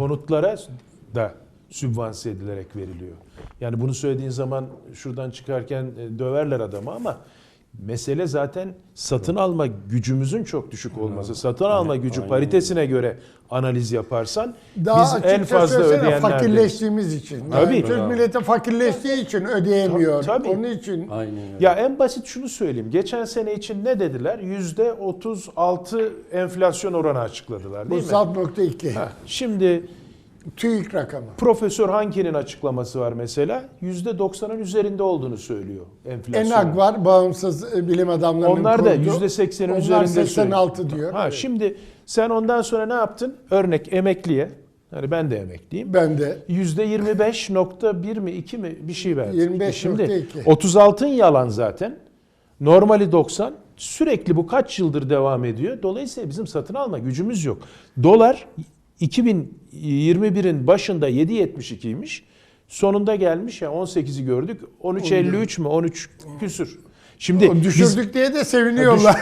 konutlara da sübvanse edilerek veriliyor. Yani bunu söylediğin zaman şuradan çıkarken e, döverler adamı ama mesele zaten satın alma gücümüzün çok düşük olması. Satın alma gücü aynen. paritesine göre analiz yaparsan Daha biz en fazla ödeyenler fakirleştiğimiz için. Yani Tabii. Türk milleti fakirleştiği için ödeyemiyor. Tabii. Onun için Aynen öyle. Ya en basit şunu söyleyeyim. Geçen sene için ne dediler? Yüzde 36 enflasyon oranı açıkladılar bu değil mi? sat nokta iki. Ha, Şimdi TÜİK rakamı. Profesör Hanke'nin açıklaması var mesela. Yüzde 90'ın üzerinde olduğunu söylüyor enflasyon. ENAG var, bağımsız e, bilim adamlarının Onlar da kurduğu. yüzde 80'in Onlar üzerinde 86 söylüyor. diyor. Ha, Evet. Şimdi sen ondan sonra ne yaptın? Örnek emekliye. Hani ben de emekliyim. Ben de. Yüzde 25.1 mi 2 mi bir şey verdi. 25.2. Şimdi 36'ın yalan zaten. Normali 90. Sürekli bu kaç yıldır devam ediyor. Dolayısıyla bizim satın alma gücümüz yok. Dolar 2021'in başında 7.72'ymiş. Sonunda gelmiş ya 18'i gördük. 13.53 mü 13 küsür. Şimdi O biz- düşürdük diye de seviniyorlar.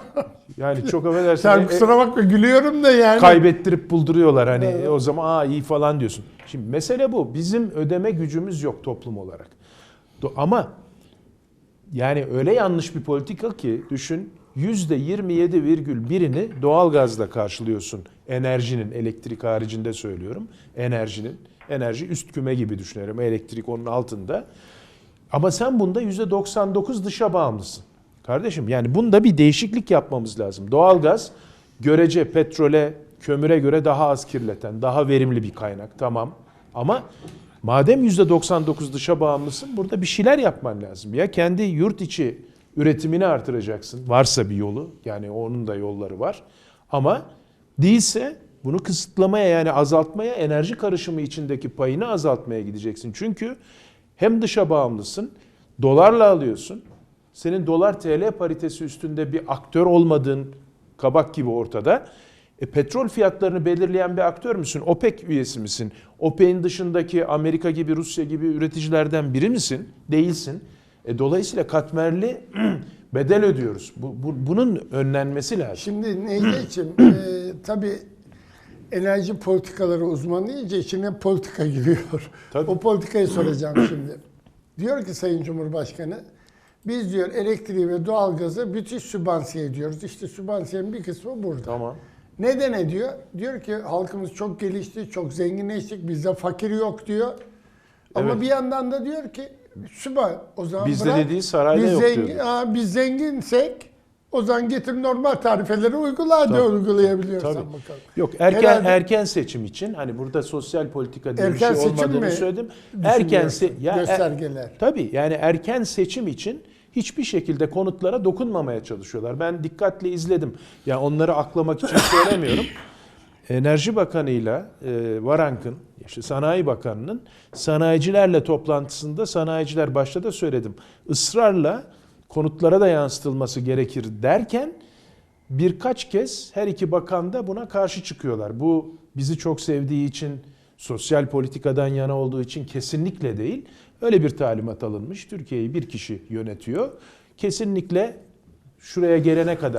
yani çok affedersin. Sen e- kusura bakma gülüyorum da yani. kaybettirip bulduruyorlar hani e, o zaman aa iyi falan diyorsun. Şimdi mesele bu. Bizim ödeme gücümüz yok toplum olarak. Ama yani öyle yanlış bir politika ki düşün %27,1'ini doğalgazla karşılıyorsun. Enerjinin, elektrik haricinde söylüyorum. Enerjinin, enerji üst küme gibi düşünelim. Elektrik onun altında. Ama sen bunda %99 dışa bağımlısın. Kardeşim yani bunda bir değişiklik yapmamız lazım. Doğalgaz görece petrole, kömüre göre daha az kirleten, daha verimli bir kaynak. Tamam. Ama madem %99 dışa bağımlısın burada bir şeyler yapman lazım. Ya kendi yurt içi üretimini artıracaksın. Varsa bir yolu. Yani onun da yolları var. Ama değilse bunu kısıtlamaya yani azaltmaya, enerji karışımı içindeki payını azaltmaya gideceksin. Çünkü hem dışa bağımlısın, dolarla alıyorsun. Senin dolar TL paritesi üstünde bir aktör olmadığın kabak gibi ortada. E, petrol fiyatlarını belirleyen bir aktör müsün? OPEC üyesi misin? OPEC'in dışındaki Amerika gibi, Rusya gibi üreticilerden biri misin? Değilsin. E, dolayısıyla katmerli bedel ödüyoruz. Bu, bu- bunun önlenmesi lazım. Şimdi Necdet'ciğim e, tabii enerji politikaları uzmanı deyince içine politika giriyor. Tabii. O politikayı soracağım şimdi. Diyor ki Sayın Cumhurbaşkanı biz diyor elektriği ve doğalgazı müthiş sübvansiye ediyoruz. İşte sübvansiyenin bir kısmı burada. Tamam. Neden ediyor? Diyor ki halkımız çok gelişti, çok zenginleştik, bizde fakir yok diyor. Ama Evet. bir yandan da diyor ki süper o zaman Bizde bırak, dediği sarayda biz yok zengin, diyordu. Aa, biz zenginsek o zaman getir normal tarifeleri uygula Tabii. uygulayabiliyorsan Tabii. bakalım. Yok erken Herhalde- erken seçim için hani burada sosyal politika diye Erken bir şey seçim olmadığını mi söyledim. Erken se ya, er- Göstergeler. tabii yani erken seçim için hiçbir şekilde konutlara dokunmamaya çalışıyorlar. Ben dikkatle izledim. Ya onları aklamak için söylemiyorum. Enerji Bakanı'yla e, Varank'ın, işte Sanayi Bakanı'nın sanayicilerle toplantısında sanayiciler başta da söyledim. ısrarla konutlara da yansıtılması gerekir derken birkaç kez her iki bakan da buna karşı çıkıyorlar. Bu bizi çok sevdiği için, sosyal politikadan yana olduğu için kesinlikle değil. Öyle bir talimat alınmış. Türkiye'yi bir kişi yönetiyor. Kesinlikle şuraya gelene kadar